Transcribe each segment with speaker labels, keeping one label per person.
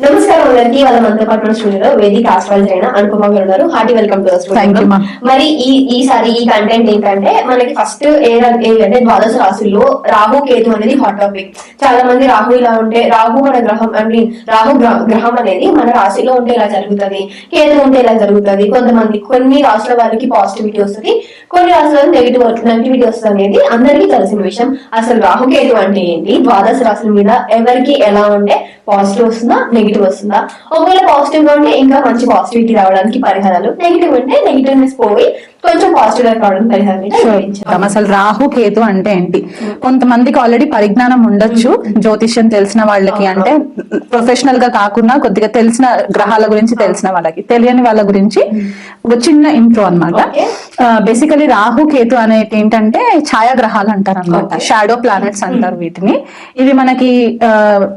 Speaker 1: నమస్కారం అందరికి వాళ్ళ మనతో పాటు మన స్టూడియోలో వేదిక ఆస్ట్రాలజీ అయిన అనుపమ గారు ఉన్నారు. Hearty welcome to. మరి ఈ ఈసారి ఈ కంటెంట్ ఏంటంటే మనకి ఫస్ట్ ఏ అంటే ద్వాదశ రాశుల్లో రాహు కేతు అనేది హాట్ టాపిక్ చాలా మంది రాహు ఇలా ఉంటే రాహు మన గ్రహం ఐ మీన్ రాహు గ్ర- గ్రహం అనేది మన రాశిలో ఉంటే ఇలా జరుగుతుంది. కేతు ఉంటే ఇలా జరుగుతుంది. కొంతమంది కొన్ని రాశుల వాళ్ళకి పాజిటివిటీ వస్తుంది. కొన్ని రాశుల నెగిటివ్ నెగిటివిటీ వస్తుంది అనేది అందరికీ తెలిసిన విషయం. అసలు రాహు కేతు అంటే ఏంటి? ద్వాదశ రాశుల మీద ఎవరికి ఎలా ఉంటే పాజిటివ్ వస్తుందా నెగిటివ్ వస్తుందా? ఒకవేళ పాజిటివ్గా ఉంటే ఇంకా మంచి పాజిటివిటీ రావడానికి పరిహారాలు. నెగిటివ్ ఉంటే నెగిటివ్నెస్ పోయి కొంచెం పాజిటివ్గా రావడానికి వివరించారు.
Speaker 2: అసలు రాహు కేతు అంటే ఏంటి? కొంతమందికి ఆల్రెడీ పరిజ్ఞానం ఉండొచ్చు జ్యోతిష్యం తెలిసిన వాళ్ళకి అంటే ప్రొఫెషనల్గా కాకుండా కొద్దిగా తెలిసిన గ్రహాల గురించి తెలిసిన వాళ్ళకి తెలియని వాళ్ళ గురించి ఒక చిన్న ఇంట్రో అనమాట. బేసికలీ రాహు కేతు అనేది ఏంటంటే ఛాయాగ్రహాలు అంటారు అనమాట. షాడో ప్లానెట్స్ అంటారు వీటిని. ఇవి మనకి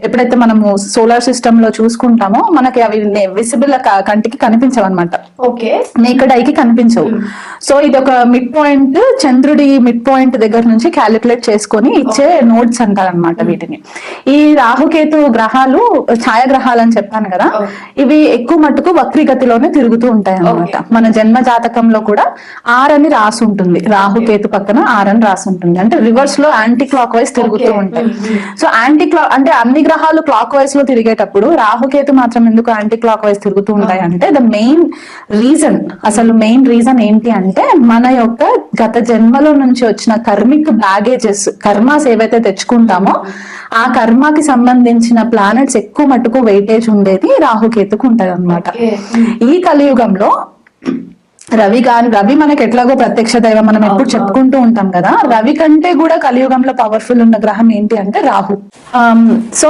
Speaker 2: ఎప్పుడైతే మనము సోలార్ సిస్టమ్లో చూసుకుంటామో మనకి అవి విసిబుల్ కంటికి కనిపించవు అనమాట
Speaker 1: ఓకే.
Speaker 2: నేకడ్ ఐకి కనిపించవు. సో ఇది ఒక మిడ్ పాయింట్ చంద్రుడి మిడ్ పాయింట్ దగ్గర నుంచి క్యాలిక్యులేట్ చేసుకొని ఇచ్చే నోట్స్ అంటారు అనమాట వీటిని. ఈ రాహుకేతు గ్రహాలు ఛాయాగ్రహాలు అని చెప్పాను కదా. ఇవి ఎక్కువ మట్టుకు వక్రీగతిలోనే తిరుగుతూ ఉంటాయి అన్నమాట మన జన్మ జాతకంలో కూడా ఆర్ అని రాసి ఉంటుంది. రాహుకేతు పక్కన ఆర్ అని రాసి ఉంటుంది. అంటే రివర్స్లో యాంటీ క్లాక్ వైజ్ తిరుగుతూ
Speaker 1: Okay.
Speaker 2: ఉంటాయి. సో యాంటీ క్లాక్ అంటే అన్ని గ్రహాలు క్లాక్ వైజ్లో తిరిగేటప్పుడు రాహుకేతు మాత్రం ఎందుకు యాంటీ క్లాక్ వైజ్ తిరుగుతూ ఉంటాయి అంటే ద మెయిన్ రీజన్ అసలు మెయిన్ రీజన్ ఏంటి అంటే మన యొక్క గత జన్మలో నుంచి వచ్చిన కర్మిక్ బ్యాగేజెస్ కర్మాస్ ఏవైతే తెచ్చుకుంటామో ఆ కర్మకి సంబంధించిన ప్లానెట్స్ ఎక్కువ మటుకు వెయిటేజ్ ఉండేది రాహుకేతుకు ఉంటది అనమాట
Speaker 1: Okay.
Speaker 2: ఈ కలియుగంలో Thank you. రవి గాని రవి మనకి ఎట్లాగో ప్రత్యక్ష దైవం మనం ఎప్పుడు. చెప్పుకుంటూ ఉంటాం కదా రవి కంటే కూడా కలియుగంలో పవర్ఫుల్ ఉన్న గ్రహం ఏంటి అంటే రాహు. సో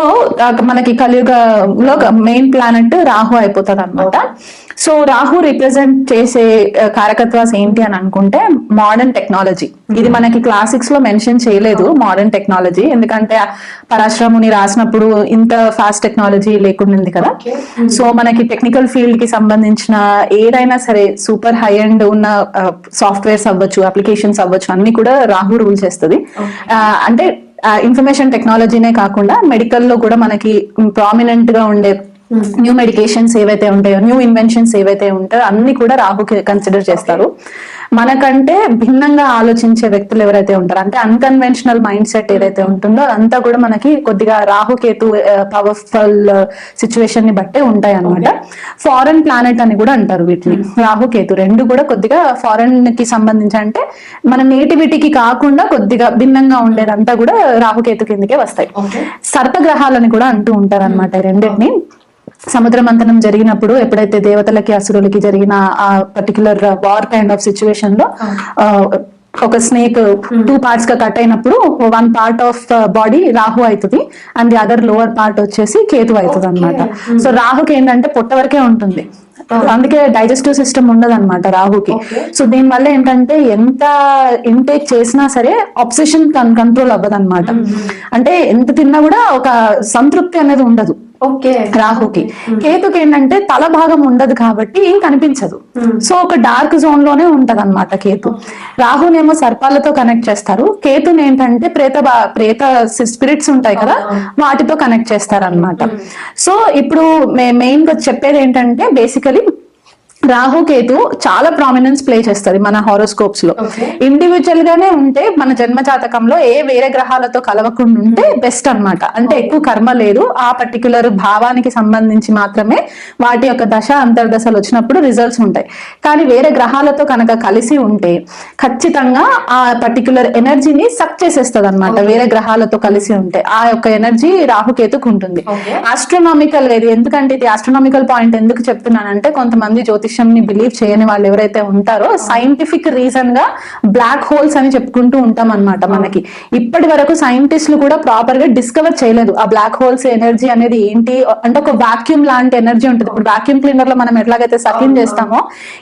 Speaker 2: మనకి కలియుగంలో మెయిన్ ప్లానెట్ రాహు అయిపోతుంది అనమాట సో రాహు రిప్రజెంట్ చేసే కారకత్వాస్ ఏంటి అని అనుకుంటే మోడర్న్ టెక్నాలజీ ఇది మనకి క్లాసిక్స్లో మెన్షన్ చేయలేదు మోడర్న్ టెక్నాలజీ ఎందుకంటే పరాశ్రముని రాసినప్పుడు ఇంత ఫాస్ట్ టెక్నాలజీ లేకుండా కదా.
Speaker 1: Okay.
Speaker 2: సో మనకి టెక్నికల్ ఫీల్డ్కి సంబంధించిన ఏదైనా సరే సూపర్ హై అండ్ ఉన్న సాఫ్ట్వేర్స్ అవ్వచ్చు అప్లికేషన్స్ అవ్వచ్చు అన్ని కూడా రాహు రూల్ చేస్తుంది. ఆ, అంటే ఇన్ఫర్మేషన్ టెక్నాలజీనే కాకుండా మెడికల్లో కూడా మనకి ప్రామినెంట్గా ఉండే న్యూ మెడికేషన్స్ ఏవైతే ఉంటాయో న్యూ ఇన్వెన్షన్స్ ఏవైతే ఉంటాయో అన్ని కూడా రాహు కన్సిడర్ చేస్తారు. మనకంటే భిన్నంగా ఆలోచించే వ్యక్తులు ఎవరైతే ఉంటారో అంటే అన్కన్వెన్షనల్ మైండ్ సెట్ ఏదైతే ఉంటుందో అదంతా కూడా మనకి కొద్దిగా రాహుకేతు పవర్ఫుల్ సిచ్యువేషన్ని బట్టే ఉంటాయి అనమాట ఫారెన్ ప్లానెట్ అని కూడా అంటారు వీటిని. రాహుకేతు రెండు కూడా కొద్దిగా ఫారెన్కి సంబంధించి అంటే మన నేటివిటీకి కాకుండా కొద్దిగా భిన్నంగా ఉండేదంతా కూడా రాహుకేతు కిందకే వస్తాయి. సర్పగ్రహాలని కూడా అంటూ ఉంటారు అనమాట రెండింటిని. సముద్ర మంథనం జరిగినప్పుడు ఎప్పుడైతే దేవతలకి అసురులకి జరిగిన ఆ పర్టికులర్ వార్ కైండ్ ఆఫ్ సిచ్యువేషన్లో ఒక స్నేక్ టూ పార్ట్స్గా కట్ అయినప్పుడు one part of body Rahu అవుతుంది and the other lower part వచ్చేసి కేతు అవుతుంది అనమాట సో రాహుకి ఏంటంటే పొట్ట వరకే ఉంటుంది. అందుకే డైజెస్టివ్ సిస్టమ్ ఉండదు అనమాట రాహుకి. సో దీని వల్ల ఏంటంటే ఎంత ఇంటేక్ చేసినా సరే ఆప్సిషన్ కంట్రోల్ అవ్వదు అనమాట అంటే ఎంత తిన్నా కూడా ఒక సంతృప్తి అనేది ఉండదు. రాహుకి. కేతుకి ఏంటంటే తల భాగం ఉండదు కాబట్టి ఏం కనిపించదు. సో ఒక డార్క్ జోన్లోనే ఉంటది అనమాట కేతు రాహునేమో సర్పాలతో కనెక్ట్ చేస్తారు. కేతుని ఏంటంటే ప్రేత ప్రేత స్పిరిట్స్ ఉంటాయి కదా వాటితో కనెక్ట్ చేస్తారు అనమాట సో ఇప్పుడు మెయిన్గా చెప్పేది ఏంటంటే బేసికలీ రాహు కేతు చాలా ప్రామినెన్స్ ప్లే చేస్తుంది మన
Speaker 1: హారోస్కోప్స్లో.
Speaker 2: ఇండివిజువల్ గానే ఉంటే మన జన్మ జాతకంలో ఏ వేరే గ్రహాలతో కలవకుండా ఉంటే బెస్ట్ అన్నమాట. అంటే ఎక్కువ కర్మ లేదు. ఆ పర్టికులర్ భావానికి సంబంధించి మాత్రమే వాటి యొక్క దశ అంతర్దశలు వచ్చినప్పుడు రిజల్ట్స్ ఉంటాయి. కానీ వేరే గ్రహాలతో కనుక కలిసి ఉంటే ఖచ్చితంగా ఆ పర్టికులర్ ఎనర్జీని సక్ చేసేస్తుంది అనమాట వేరే గ్రహాలతో కలిసి ఉంటే ఆ యొక్క ఎనర్జీ రాహుకేతుకు ఉంటుంది. ఆస్ట్రోనామికల్ ఇది ఎందుకంటే ఇది ఆస్ట్రోనామికల్ పాయింట్ ఎందుకు చెప్తున్నానంటే కొంతమంది జ్యోతిష్ విషయం ని బిలీవ్ చేయని వాళ్ళు ఎవరైతే ఉంటారో సైంటిఫిక్ రీజన్గా బ్లాక్ హోల్స్ అని చెప్పుకుంటూ ఉంటాం అన్నమాట మనకి. ఇప్పటి వరకు సైంటిస్టులు కూడా ప్రాపర్గా డిస్కవర్ చేయలేదు ఆ బ్లాక్ హోల్స్ ఎనర్జీ అనేది ఏంటి? అంటే ఒక వాక్యూమ్ లాంటి ఎనర్జీ ఉంటుంది. ఇప్పుడు వాక్యూమ్ క్లీనర్లో మనం ఎట్లాగైతే సకిన్ చేస్తామో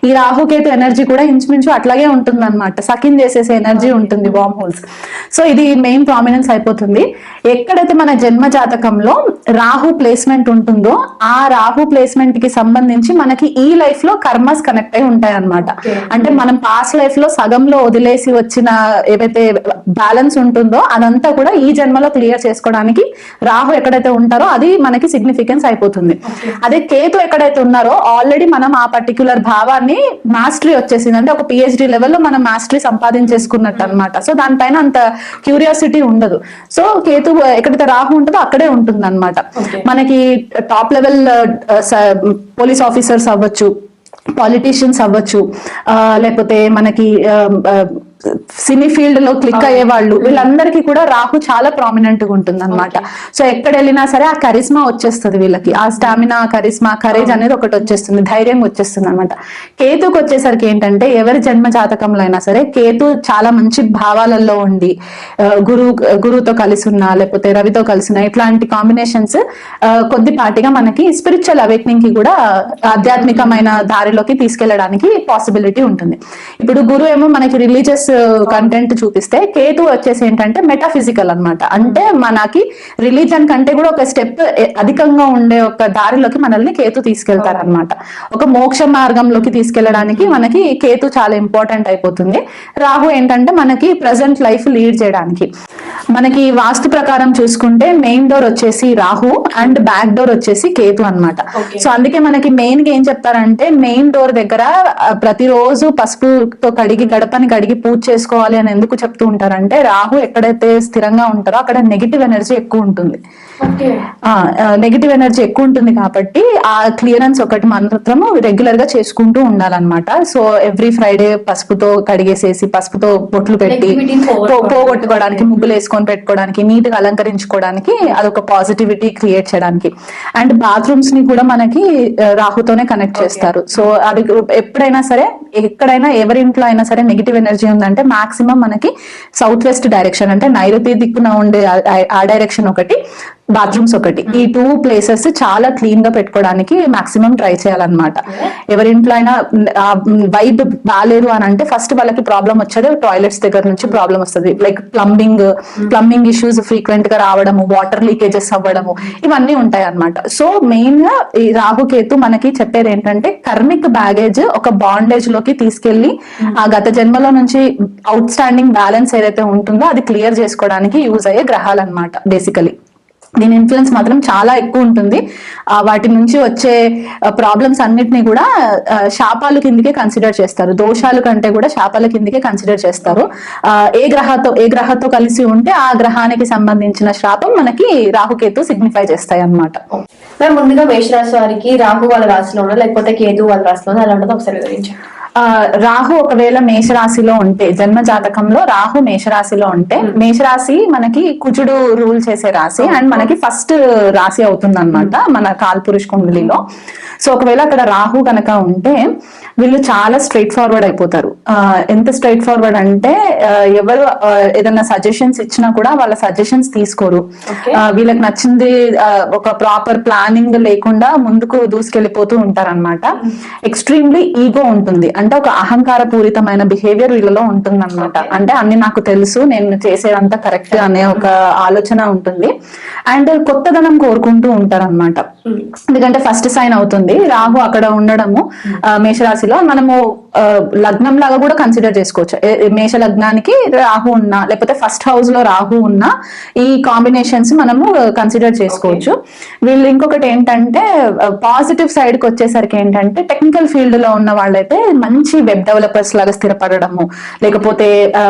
Speaker 2: ఈ రాహుకేతు ఎనర్జీ కూడా ఇంచుమించు అట్లాగే ఉంటుంది అనమాట సకిన్ చేసేసే ఎనర్జీ ఉంటుంది బాంబ్ హోల్స్ సో ఇది మెయిన్ ప్రామినెన్స్ అయిపోతుంది. ఎక్కడైతే మన జన్మ జాతకంలో రాహు ప్లేస్మెంట్ ఉంటుందో ఆ రాహు ప్లేస్మెంట్కి సంబంధించి మనకి ఈ లైఫ్లో కర్మస్ కనెక్ట్ అయి ఉంటాయి అనమాట. అంటే మనం పాస్ట్ లైఫ్లో సగంలో వదిలేసి వచ్చిన ఏవైతే బ్యాలెన్స్ ఉంటుందో అదంతా కూడా ఈ జన్మలో క్లియర్ చేసుకోవడానికి రాహు ఎక్కడైతే ఉంటారో అది మనకి సిగ్నిఫికెన్స్ అయిపోతుంది. అదే కేతు ఎక్కడైతే ఉన్నారో ఆల్రెడీ మనం ఆ పర్టికులర్ భావాన్ని మాస్టరీ వచ్చేసింది. అంటే ఒక పిహెచ్డి లెవెల్లో మనం మాస్టరీ సంపాదించేసుకున్నట్టు అనమాట సో దానిపైన అంత క్యూరియాసిటీ ఉండదు. సో కేతు ఎక్కడైతే రాహు ఉంటుందో అక్కడే ఉంటుంది అనమాట. మనకి టాప్ లెవెల్ పోలీస్ ఆఫీసర్స్ అవ్వచ్చు పాలిటీషియన్స్ అవ్వచ్చు. ఆ, లేకపోతే మనకి సినీ ఫీల్డ్లో క్లిక్ అయ్యే వాళ్ళు వీళ్ళందరికీ కూడా రాహు చాలా ప్రామినెంట్గా ఉంటుంది అనమాట సో ఎక్కడ వెళ్ళినా సరే ఆ కరిస్మా వచ్చేస్తుంది వీళ్ళకి. ఆ స్టామినా కరిస్మా కరేజ్ అనేది ఒకటి వచ్చేస్తుంది ధైర్యం వచ్చేస్తుంది అనమాట కేతుకు వచ్చేసరికి ఏంటంటే ఎవరి జన్మ జాతకంలో అయినా సరే కేతు చాలా మంచి భావాలలో ఉండి గురు గురువుతో కలిసి ఉన్నా లేకపోతే రవితో కలిసి ఉన్నా ఇట్లాంటి కాంబినేషన్స్ కొద్దిపాటిగా మనకి స్పిరిచువల్ అవేక్నింగ్కి కూడా ఆధ్యాత్మికమైన దారిలోకి తీసుకెళ్ళడానికి పాసిబిలిటీ ఉంటుంది. ఇప్పుడు గురు ఏమో మనకి రిలీజియస్ కంటెంట్ చూపిస్తే కేతు వచ్చేసి ఏంటంటే మెటాఫిజికల్ అన్నమాట. అంటే మనకి రిలీజన్ కంటే కూడా ఒక స్టెప్ అధికంగా ఉండే ఒక దారిలోకి మనల్ని కేతు తీసుకెళ్తారు అనమాట ఒక మోక్ష మార్గంలోకి తీసుకెళ్ళడానికి మనకి కేతు చాలా ఇంపార్టెంట్ అయిపోతుంది. రాహు ఏంటంటే మనకి ప్రజెంట్ లైఫ్ లీడ్ చేయడానికి. మనకి వాస్తు ప్రకారం చూసుకుంటే మెయిన్ డోర్ వచ్చేసి రాహు అండ్ బ్యాక్ డోర్ వచ్చేసి కేతు
Speaker 1: Okay.
Speaker 2: సో అందుకే మనకి మెయిన్గా ఏం చెప్తారంటే మెయిన్ డోర్ దగ్గర ప్రతిరోజు పసుపుతో కడిగి గడపని కడిగి పూజ చేసుకోవాలి అని ఎందుకు చెప్తూ ఉంటారంటే రాహు ఎక్కడైతే స్థిరంగా ఉంటారో అక్కడ నెగిటివ్ ఎనర్జీ ఎక్కువ ఉంటుంది నెగిటివ్ ఎనర్జీ ఎక్కువ ఉంటుంది కాబట్టి ఆ క్లియరెన్స్ ఒకటి మాత్రము రెగ్యులర్గా చేసుకుంటూ ఉండాలన్నమాట. సో ఎవ్రీ ఫ్రైడే పసుపుతో కడిగేసేసి పసుపుతో బొట్లు పెట్టి
Speaker 1: పోగొట్టుకోవడానికి.
Speaker 2: ముగ్గులు వేసుకొని పెట్టుకోవడానికి నీట్గా అలంకరించుకోవడానికి అదొక పాజిటివిటీ క్రియేట్ చేయడానికి. అండ్ బాత్రూమ్స్ని కూడా మనకి రాహుతోనే కనెక్ట్ చేస్తారు. సో అది ఎప్పుడైనా సరే ఎక్కడైనా ఎవరి ఇంట్లో అయినా సరే నెగిటివ్ ఎనర్జీ ఉందంటే మాక్సిమం మనకి సౌత్ వెస్ట్ డైరెక్షన్ అంటే నైరుతి దిక్కున ఉండే ఆ డైరెక్షన్ ఒకటి బాత్రూమ్స్ ఒకటి. ఈ టూ ప్లేసెస్ చాలా క్లీన్గా పెట్టుకోవడానికి మాక్సిమం ట్రై చేయాలన్నమాట. ఎవరింట్లో అయినా వైబ్ బాగాలేదు అని అంటే ఫస్ట్ వాళ్ళకి ప్రాబ్లం వచ్చేది టాయిలెట్స్ దగ్గర నుంచి ప్రాబ్లం వస్తుంది. లైక్ ప్లంబింగ్ ప్లంబింగ్ ఇష్యూస్ ఫ్రీక్వెంట్గా రావడము వాటర్ లీకేజెస్ అవ్వడము ఇవన్నీ ఉంటాయి అన్నమాట సో మెయిన్గా ఈ రాహుకేతు మనకి చెప్పేది ఏంటంటే కర్మిక్ బ్యాగేజ్ ఒక బాండేజ్లోకి తీసుకెళ్ళి ఆ గత జన్మలో నుంచి అవుట్ స్టాండింగ్ బ్యాలెన్స్ ఏదైతే ఉంటుందో అది క్లియర్ చేసుకోవడానికి యూజ్ అయ్యే గ్రహాలు అనమాట బేసికలీ దీని ఇన్ఫ్లుయెన్స్ మాత్రం చాలా ఎక్కువ ఉంటుంది. వాటి నుంచి వచ్చే ప్రాబ్లమ్స్ అన్నిటిని కూడా శాపాలు కిందకే కన్సిడర్ చేస్తారు. దోషాలు కంటే కూడా శాపాల కిందకే కన్సిడర్ చేస్తారు. ఏ గ్రహతో ఏ గ్రహతో కలిసి ఉంటే ఆ గ్రహానికి సంబంధించిన శాపం మనకి రాహుకేతు సిగ్నిఫై చేస్తాయి అన్నమాట.
Speaker 1: ముందుగా మేషరాశి వారికి రాహు వాళ్ళ రాశిలోనో లేకపోతే కేతు వాళ్ళ రాశిలోనో అలా ఉండదు ఒకసారి వివరించండి.
Speaker 2: ఆ, రాహు ఒకవేళ మేషరాశిలో ఉంటే జన్మ జాతకంలో రాహు మేషరాశిలో ఉంటే మేషరాశి మనకి కుజుడు రూల్ చేసే రాశి. అండ్ మనకి ఫస్ట్ రాశి అవుతుంది అనమాట మన కాల్పురుష్ కుండలిలో. సో ఒకవేళ అక్కడ రాహు కనుక ఉంటే వీళ్ళు చాలా స్ట్రైట్ ఫార్వర్డ్ అయిపోతారు. ఎంత స్ట్రైట్ ఫార్వర్డ్ అంటే ఎవరు ఏదైనా సజెషన్స్ ఇచ్చినా కూడా వాళ్ళ సజెషన్స్ తీసుకోరు. వీళ్ళకి నచ్చింది ఒక ప్రాపర్ ప్లానింగ్ లేకుండా ముందుకు దూసుకెళ్ళిపోతూ ఉంటారన్నమాట. ఎక్స్ట్రీమ్లీ ఈగో ఉంటుంది. అంటే ఒక అహంకార పూరితమైన బిహేవియర్ వీళ్ళలో ఉంటుంది అనమాట. అంటే అన్ని నాకు తెలుసు నేను చేసేదంతా కరెక్ట్ అనే ఒక ఆలోచన ఉంటుంది. అండ్ కొత్తదనం కోరుకుంటూ ఉంటారన్నమాట. ఎందుకంటే ఫస్ట్ సైన్ అవుతుంది. రాహు అక్కడ ఉండడము మేషరాశిలో మనము లగ్నం లాగా కూడా కన్సిడర్ చేసుకోవచ్చు. మేష లగ్నానికి రాహు ఉన్నా లేకపోతే ఫస్ట్ హౌస్లో రాహు ఉన్నా ఈ కాంబినేషన్స్ మనము కన్సిడర్ చేసుకోవచ్చు. వీళ్ళు ఇంకొకటి ఏంటంటే పాజిటివ్ సైడ్కి వచ్చేసరికి ఏంటంటే టెక్నికల్ ఫీల్డ్లో ఉన్న వాళ్ళైతే మంచి వెబ్ డెవలపర్స్ లాగా స్థిరపడడము లేకపోతే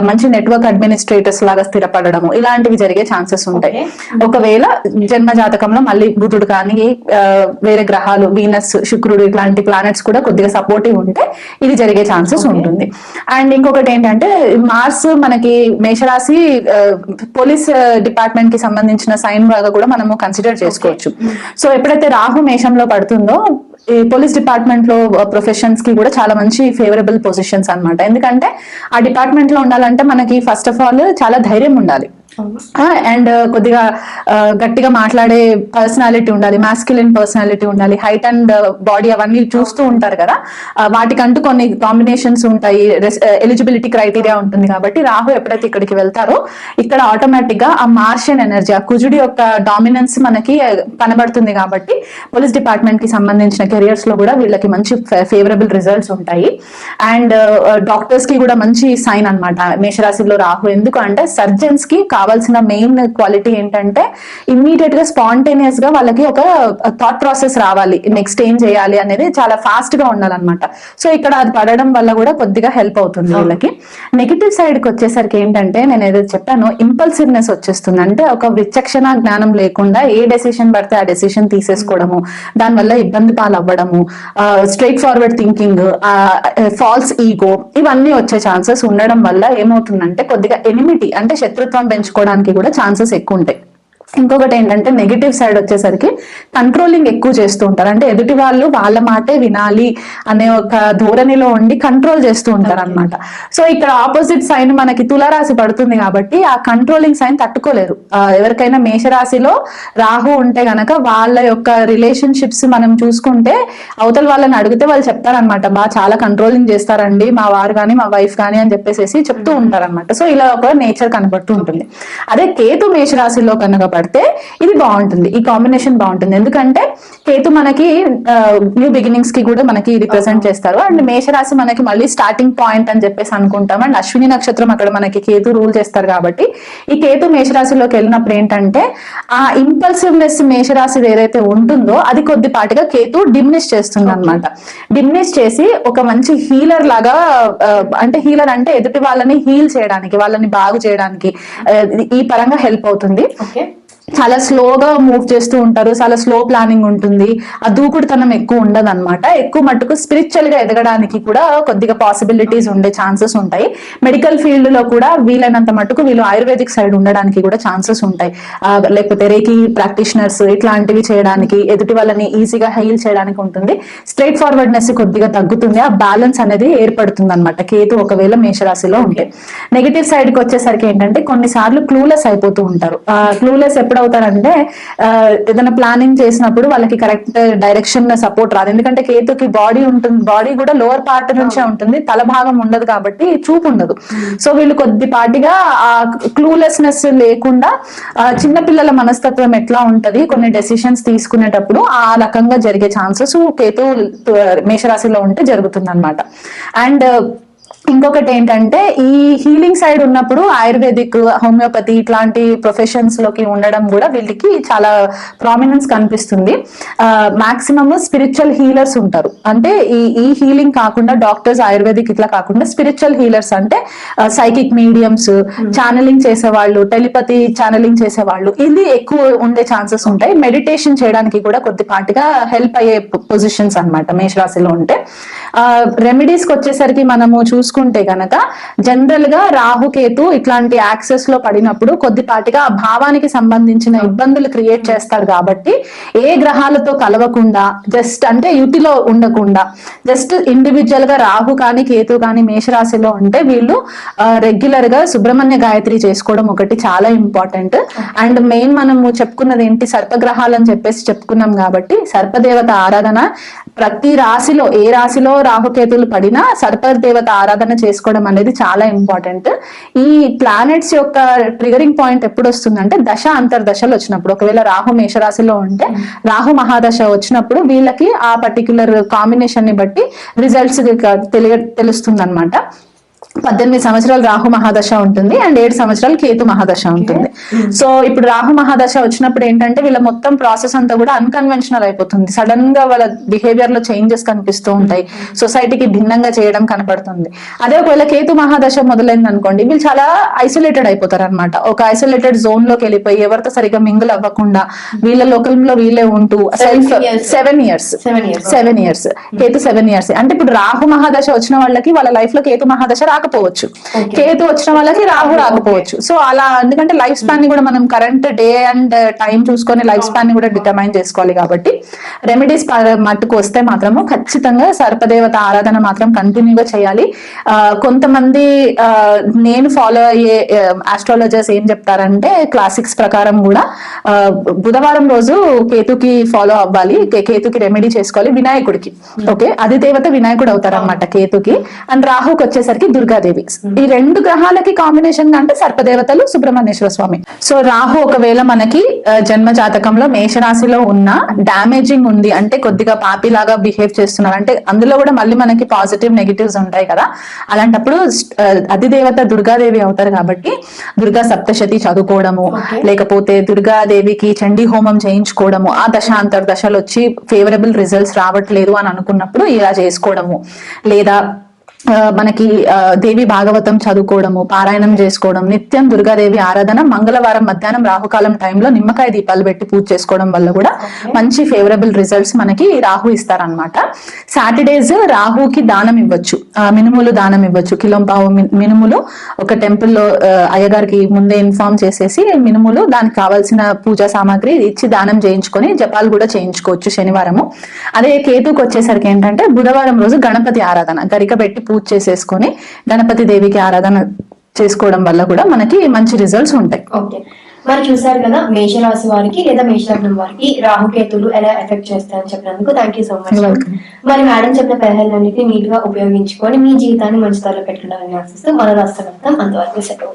Speaker 2: మంచి నెట్వర్క్ అడ్మినిస్ట్రేటర్స్ లాగా స్థిరపడడము ఇలాంటివి జరిగే ఛాన్సెస్ ఉంటాయి. ఒకవేళ జన్మ జాతకంలో మళ్ళీ బుధుడు కానీ వేరే గ్రహాలు వీనస్ శుక్రుడు ఇట్లాంటి ప్లానెట్స్ కూడా కొద్దిగా సపోర్టివ్ ఉంటే ఇది జరిగే ఛాన్సెస్ ఉంటుంది. అండ్ ఇంకొకటి ఏంటంటే మార్స్ మనకి మేషరాశి పోలీస్ డిపార్ట్మెంట్కి సంబంధించిన సైన్ లాగా కూడా మనము కన్సిడర్ చేసుకోవచ్చు. సో ఎప్పుడైతే రాహు మేషంలో పడుతుందో ఈ పోలీస్ డిపార్ట్మెంట్లో ప్రొఫెషన్స్కి కూడా చాలా మంచి ఫేవరబుల్ పొజిషన్స్ అన్నమాట. ఎందుకంటే ఆ డిపార్ట్మెంట్లో ఉండాలంటే మనకి ఫస్ట్ ఆఫ్ ఆల్ చాలా ధైర్యం ఉండాలి. అండ్ uh, కొద్దిగా uh, గట్టిగా మాట్లాడే పర్సనాలిటీ ఉండాలి మాస్కులిన్ పర్సనాలిటీ ఉండాలి హైట్ అండ్ బాడీ అవన్నీ చూస్తూ ఉంటారు కదా వాటికంటూ కొన్ని కాంబినేషన్స్ ఉంటాయి ఎలిజిబిలిటీ క్రైటీరియా uh, ఉంటుంది కాబట్టి రాహు ఎప్పుడైతే ఇక్కడికి వెళ్తారో ఇక్కడ ఆటోమేటిక్గా ఆ మార్షియన్ ఎనర్జీ ఆ కుజుడి యొక్క డామినెన్స్ మనకి కనబడుతుంది కాబట్టి పోలీస్ డిపార్ట్మెంట్కి సంబంధించిన కెరియర్స్లో కూడా వీళ్ళకి మంచి ఫేవరబుల్ రిజల్ట్స్ ఉంటాయి. అండ్ డాక్టర్స్కి కూడా మంచి సైన్ అన్నమాట మేషరాశిలో రాహు. ఎందుకు అంటే సర్జన్స్కి కావాల్సిన మెయిన్ క్వాలిటీ ఏంటంటే ఇమ్మీడియట్గా స్పాంటేనియస్గా వాళ్ళకి ఒక థాట్ ప్రాసెస్ రావాలి. నెక్స్ట్ ఏం చేయాలి అనేది చాలా ఫాస్ట్గా ఉండాలన్నమాట. సో ఇక్కడ అది పడడం వల్ల కూడా కొద్దిగా హెల్ప్ అవుతుంది వీళ్ళకి. నెగిటివ్ సైడ్కి వచ్చేసరికి ఏంటంటే నేను ఏదో చెప్పాను ఇంపల్సివ్నెస్ వచ్చేస్తుంది. అంటే ఒక విచక్షణ జ్ఞానం లేకుండా ఏ డెసిషన్ పడితే ఆ డెసిషన్ తీసేసుకోవడము దానివల్ల ఇబ్బంది పాలు అవ్వడము straight forward thinking false ego ఇవన్నీ వచ్చే ఛాన్సెస్ ఉండడం వల్ల ఏమవుతుందంటే కొద్దిగా ఎనిమిటీ అంటే శత్రుత్వం పెంచుకోవడానికి కూడా ఛాన్సెస్ ఎక్కువ ఉంటాయి ఇంకొకటి ఏంటంటే నెగిటివ్ సైడ్ వచ్చేసరికి కంట్రోలింగ్ ఎక్కువ చేస్తూ ఉంటారు. అంటే ఎదుటి వాళ్ళు వాళ్ళ మాటే వినాలి అనే ఒక ధోరణిలో ఉండి కంట్రోల్ చేస్తూ ఉంటారు అనమాట సో ఇక్కడ ఆపోజిట్ సైన్ మనకి తులారాశి పడుతుంది కాబట్టి ఆ కంట్రోలింగ్ సైన్ తట్టుకోలేరు. ఎవరికైనా మేషరాశిలో రాహు ఉంటే గనక వాళ్ళ యొక్క రిలేషన్షిప్స్ మనం చూసుకుంటే అవతల వాళ్ళని అడిగితే వాళ్ళు చెప్తారనమాట బా చాలా కంట్రోలింగ్ చేస్తారండి మా వారు కానీ మా వైఫ్ కానీ అని చెప్పేసి చెప్తూ ఉంటారన్నమాట. సో ఇలా ఒక నేచర్ కనబడుతూ ఉంటుంది. అదే కేతు మేషరాశిలో కనుక పడితే ఇది బాగుంటుంది. ఈ కాంబినేషన్ బాగుంటుంది. ఎందుకంటే కేతు మనకి న్యూ బిగినింగ్స్కి కూడా మనకి రిప్రజెంట్ చేస్తారు. అండ్ మేషరాశి మనకి మళ్ళీ స్టార్టింగ్ పాయింట్ అని చెప్పేసి అనుకుంటాం. అండ్ అశ్విని నక్షత్రం అక్కడ మనకి కేతు రూల్ చేస్తారు కాబట్టి ఈ కేతు మేషరాశిలోకి వెళ్ళినప్పుడు ఏంటంటే ఆ ఇంపల్సివ్నెస్ మేషరాశి ఏదైతే ఉంటుందో అది కొద్దిపాటిగా కేతు డిమినిష్ చేస్తుంది అనమాట డిమినిష్ చేసి ఒక మంచి హీలర్ లాగా అంటే హీలర్ అంటే ఎదుటి వాళ్ళని హీల్ చేయడానికి వాళ్ళని బాగు చేయడానికి ఈ పరంగా హెల్ప్ అవుతుంది. చాలా స్లోగా మూవ్ చేస్తూ ఉంటారు. చాలా స్లో ప్లానింగ్ ఉంటుంది. ఆ దూకుడుతనం ఎక్కువ ఉండదు అనమాట ఎక్కువ మట్టుకు స్పిరిచువల్గా ఎదగడానికి కూడా కొద్దిగా పాసిబిలిటీస్ ఉండే ఛాన్సెస్ ఉంటాయి. మెడికల్ ఫీల్డ్లో కూడా వీలైనంత మట్టుకు వీళ్ళు ఆయుర్వేదిక్ సైడ్ ఉండడానికి కూడా ఛాన్సెస్ ఉంటాయి. లేకపోతే రేకి ప్రాక్టీషనర్స్ ఇట్లాంటివి చేయడానికి ఎదుటి వాళ్ళని ఈజీగా హెయిల్ చేయడానికి ఉంటుంది. స్ట్రైట్ ఫార్వర్డ్నెస్ కొద్దిగా తగ్గుతుంది. ఆ బ్యాలెన్స్ అనేది ఏర్పడుతుంది అనమాట కేతు ఒకవేళ మేషరాశిలో ఉంటే. నెగిటివ్ సైడ్కి వచ్చేసరికి ఏంటంటే కొన్నిసార్లు క్లూలెస్ అయిపోతూ ఉంటారు. క్లూలెస్ ఎప్పుడు అవుతారంటే ఏదైనా ప్లానింగ్ చేసినప్పుడు వాళ్ళకి కరెక్ట్ డైరెక్షన్ సపోర్ట్ రాదు. ఎందుకంటే కేతుకి బాడీ ఉంటుంది బాడీ కూడా లోవర్ పార్ట్ నుంచే ఉంటుంది. తల భాగం ఉండదు కాబట్టి చూపు ఉండదు. సో వీళ్ళు కొద్దిపాటిగా ఆ క్లూలెస్నెస్ లేకుండా చిన్న పిల్లల మనస్తత్వం ఎట్లా ఉంటది కొన్ని డెసిషన్స్ తీసుకునేటప్పుడు ఆ రకంగా జరిగే ఛాన్సెస్ కేతు మేషరాశిలో ఉంటే జరుగుతుంది అనమాట అండ్ ఇంకొకటి ఏంటంటే ఈ హీలింగ్ సైడ్ ఉన్నప్పుడు ఆయుర్వేదిక్ హోమియోపతి ఇట్లాంటి ప్రొఫెషన్స్లోకి ఉండడం కూడా వీళ్ళకి చాలా ప్రామినెన్స్ కనిపిస్తుంది. మాక్సిమమ్ స్పిరిచువల్ హీలర్స్ ఉంటారు. అంటే ఈ ఈ హీలింగ్ కాకుండా డాక్టర్స్ ఆయుర్వేదిక్ ఇట్లా కాకుండా స్పిరిచువల్ హీలర్స్ అంటే సైకిక్ మీడియంస్ ఛానలింగ్ చేసేవాళ్ళు టెలిపతి ఛానలింగ్ చేసేవాళ్ళు ఇది ఎక్కువ ఉండే ఛాన్సెస్ ఉంటాయి. మెడిటేషన్ చేయడానికి కూడా కొద్దిపాటిగా హెల్ప్ అయ్యే పొజిషన్స్ అన్నమాట మేషరాశిలో ఉంటే. రెమెడీస్కి వచ్చేసరికి మనము చూసుకుంటే గనక జనరల్గా రాహుకేతు ఇట్లాంటి యాక్సెస్లో పడినప్పుడు కొద్దిపాటిగా ఆ భావానికి సంబంధించిన ఇబ్బందులు క్రియేట్ చేస్తారు కాబట్టి ఏ గ్రహాలతో కలవకుండా జస్ట్ అంటే యుటిలో ఉండకుండా జస్ట్ ఇండివిజువల్గా రాహు కానీ కేతు కానీ మేషరాశిలో ఉంటే వీళ్ళు రెగ్యులర్గా సుబ్రహ్మణ్య గాయత్రి చేసుకోవడం ఒకటి చాలా ఇంపార్టెంట్ అండ్ మెయిన్ మనము చెప్పుకున్నది ఏంటి సర్పగ్రహాలు అని చెప్పేసి చెప్పుకున్నాం కాబట్టి సర్పదేవత ఆరాధన ప్రతి రాశిలో ఏ రాశిలో రాహుకేతులు పడినా సర్పదేవత ఆరాధన చేసుకోవడం అనేది చాలా ఇంపార్టెంట్. ఈ ప్లానెట్స్ యొక్క ట్రిగరింగ్ పాయింట్ ఎప్పుడు వస్తుందంటే దశ అంతర్దశలు వచ్చినప్పుడు. ఒకవేళ రాహు మేషరాశిలో ఉంటే రాహు మహాదశ వచ్చినప్పుడు వీళ్ళకి ఆ పర్టికులర్ కాంబినేషన్ని బట్టి రిజల్ట్స్ తెలియ తెలుస్తుంది అనమాట పద్దెనిమిది సంవత్సరాలు రాహు మహాదశ ఉంటుంది అండ్ ఏడు సంవత్సరాలు కేతు మహాదశ ఉంటుంది. సో ఇప్పుడు రాహు మహాదశ వచ్చినప్పుడు ఏంటంటే వీళ్ళ మొత్తం ప్రాసెస్ అంతా కూడా అన్కన్వెన్షనల్ అయిపోతుంది. సడన్గా వాళ్ళ బిహేవియర్లో చేంజెస్ కనిపిస్తూ ఉంటాయి. సొసైటీకి భిన్నంగా చేయడం కనపడుతుంది. అదే ఒకవేళ కేతు మహాదశ మొదలైంది అనుకోండి వీళ్ళు చాలా ఐసోలేటెడ్ అయిపోతారు అనమాట ఒక ఐసోలేటెడ్ జోన్లోకి వెళ్ళిపోయి ఎవరితో సరిగ్గా మింగిల్ అవ్వకుండా వీళ్ళ లోకల్లో వీళ్ళే ఉంటూ self. Seven years. Seven years Ketu seven years అంటే ఇప్పుడు రాహు మహాదశ వచ్చిన వాళ్ళకి వాళ్ళ లైఫ్లో కేతు మహాదశ రాకపోవచ్చు. కేతు వచ్చిన వాళ్ళకి రాహు రాకపోవచ్చు. సో అలా ఎందుకంటే లైఫ్ స్పాన్ని కూడా మనం కరెంట్ డే అండ్ టైం చూసుకొని లైఫ్ స్పాన్ని కూడా డిటర్మైన్ చేసుకోవాలి కాబట్టి రెమెడీస్ మట్టుకు వస్తే మాత్రము ఖచ్చితంగా సర్పదేవత ఆరాధన మాత్రం కంటిన్యూగా చేయాలి. ఆ, కొంతమంది నేను ఫాలో అయ్యే ఆస్ట్రాలజర్స్ ఏం చెప్తారంటే క్లాసిక్స్ ప్రకారం కూడా బుధవారం రోజు కేతుకి ఫాలో అవ్వాలి. కేతుకి రెమెడీ చేసుకోవాలి వినాయకుడికి. ఓకే అది దేవత వినాయకుడు అవుతారు అనమాట కేతుకి. అండ్ రాహుకి వచ్చేసరికి దుర్గాదేవి. ఈ రెండు గ్రహాలకి కాంబినేషన్గా అంటే సర్పదేవతలు సుబ్రహ్మణ్యేశ్వర స్వామి. సో రాహు ఒకవేళ మనకి జన్మ జాతకంలో మేషరాశిలో ఉన్న డామేజింగ్ ఉంది అంటే కొద్దిగా పాపిలాగా బిహేవ్ చేస్తున్నారు అంటే అందులో కూడా మళ్ళీ మనకి పాజిటివ్ నెగిటివ్స్ ఉంటాయి కదా. అలాంటప్పుడు అధిదేవత దుర్గాదేవి అవుతారు కాబట్టి దుర్గా సప్తశతి చదువుకోవడము లేకపోతే దుర్గాదేవికి చండీ హోమం చేయించుకోవడము ఆ దశ అంతర్ దశలు వచ్చి ఫేవరబుల్ రిజల్ట్స్ రావట్లేదు అని అనుకున్నప్పుడు ఇలా చేసుకోవడము. లేదా మనకి దేవి భాగవతం చదువుకోవడము పారాయణం చేసుకోవడం నిత్యం దుర్గాదేవి ఆరాధన మంగళవారం మధ్యాహ్నం రాహుకాలం టైంలో నిమ్మకాయ దీపాలు పెట్టి పూజ చేసుకోవడం వల్ల కూడా మంచి ఫేవరబుల్ రిజల్ట్స్ మనకి రాహు ఇస్తారనమాట సాటర్డేస్ రాహుకి దానం ఇవ్వచ్చు. మినుములు దానం ఇవ్వచ్చు. కిలోంపావు మిన్- మినుములు ఒక టెంపుల్లో అయ్యగారికి ముందే ఇన్ఫార్మ్ చేసేసి మినుములు దానికి కావాల్సిన పూజా సామాగ్రి ఇచ్చి దానం చేయించుకొని జపాలు కూడా చేయించుకోవచ్చు శనివారము. అదే కేతుకు వచ్చేసరికి ఏంటంటే బుధవారం రోజు గణపతి ఆరాధన గరిక పెట్టి పూజ చేసేసుకొని గణపతి దేవికి ఆరాధన చేసుకోవడం వల్ల కూడా మనకి మంచి రిజల్ట్స్ ఉంటాయి.
Speaker 1: ఓకే. మరి చూసారు కదా మేషరాశి వారికి లేదా మేషలగ్నం వారికి రాహుకేతులు ఎలా ఎఫెక్ట్ చేస్తాయని చెప్పినందుకు థ్యాంక్ యూ సో మచ్. మరి మేడం చెప్పిన పరిహారాలన్నింటినీ నీట్గా ఉపయోగించుకొని మీ జీవితాన్ని మంచి స్థాయిలో పెట్టుకుంటారని ఆశిస్తూ మన రాష్ట్రం అంతవరకు సెలవు.